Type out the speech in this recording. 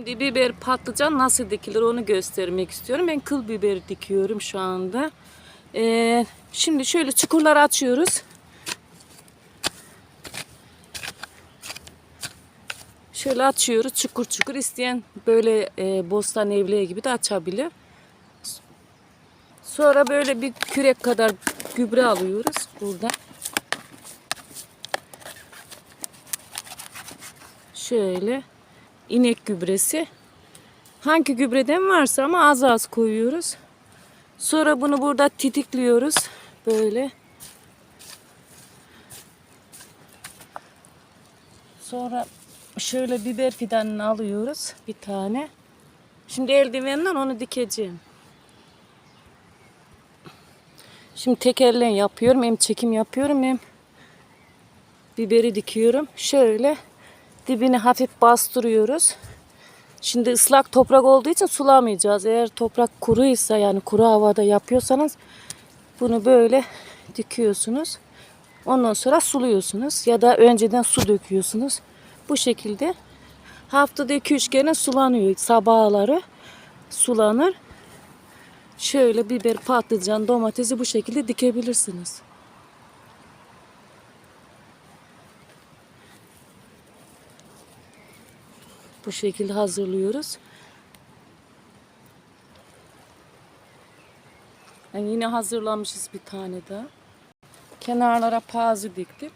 Şimdi biber patlıcan nasıl dikilir onu göstermek istiyorum. Ben kıl biberi dikiyorum şu anda. Ee, şimdi şöyle çukurlar açıyoruz. Şöyle açıyoruz çukur çukur. İsteyen böyle e, bostan evliye gibi de açabilir. Sonra böyle bir kürek kadar gübre alıyoruz buradan. Şöyle inek gübresi. Hangi gübreden varsa ama az az koyuyoruz. Sonra bunu burada titikliyoruz. Böyle. Sonra şöyle biber fidanını alıyoruz. Bir tane. Şimdi eldivenle onu dikeceğim. Şimdi tek yapıyorum. Hem çekim yapıyorum hem biberi dikiyorum. Şöyle dibini hafif bastırıyoruz. Şimdi ıslak toprak olduğu için sulamayacağız. Eğer toprak kuruysa yani kuru havada yapıyorsanız bunu böyle dikiyorsunuz. Ondan sonra suluyorsunuz ya da önceden su döküyorsunuz. Bu şekilde haftada 2-3 kere sulanıyor. Sabahları sulanır. Şöyle biber, patlıcan, domatesi bu şekilde dikebilirsiniz. Bu şekilde hazırlıyoruz. Yani yine hazırlamışız bir tane daha. Kenarlara pazı diktim.